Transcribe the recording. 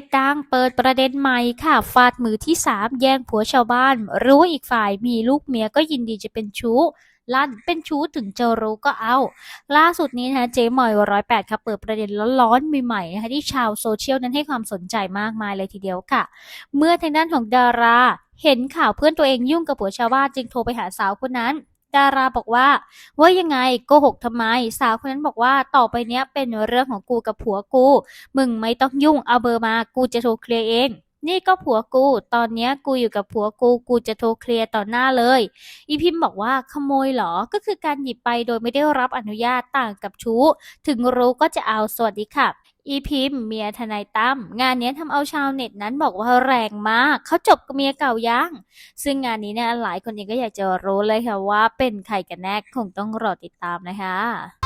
ศดังเปิดประเด็นใหม่ค่ะ ฟาดมือที่สามแย่งผัวชาวบ้าน รู้ว่าอีกฝ่ายมีลูกเมียก็ยินดีจะเป็นชู้ลั่นเป็นชู้ถึงจะรู้ก็เอา ล่าสุดนี้นะเจ๊มอยร้อยแปดค่ะเปิดประเด็นร้อนๆใหม่ๆนะคะที่ชาวโซเชียลนั้นให้ความสนใจมากมายเลยทีเดียวค่ะ เมื่อทางด้านของดารา เห็นข่าวเพื่อนตัวเองยุ่งกับผัวชาวบ้านจึงโทรไปหาสาวคนนั้น ดาราบอกว่า ว่ายังไงโกหกทำไม สาวคนนั้นบอกว่าต่อไปเนี้ยเป็นเรื่องของกูกับผัวกู มึงไม่ต้องยุ่งเอาเบอร์มากูจะโทรเคลียร์เองนี่ก็ผัวกู ตอนเนี้ยกูอยู่กับผัวกู กูจะโทรเคลียร์ต่อหน้าเลย อีพิมพ์บอกว่าขโมยเหรอ ก็คือการหยิบไปโดยไม่ได้รับอนุญาตต่างกับชู้ ถึงรู้ก็จะเอาสวัสดีค่ะ อีพิมพ์เมียทนายตั้มงานนี้ทำเอาชาวเน็ตนั้นบอกว่าแรงมาก เขาจบกับเมียเก่ายังซึ่งงานนี้เนี่ยหลายคนเองก็อยากจะรู้เลยค่ะว่าเป็นใครกันแน่คงต้องรอติดตามนะคะ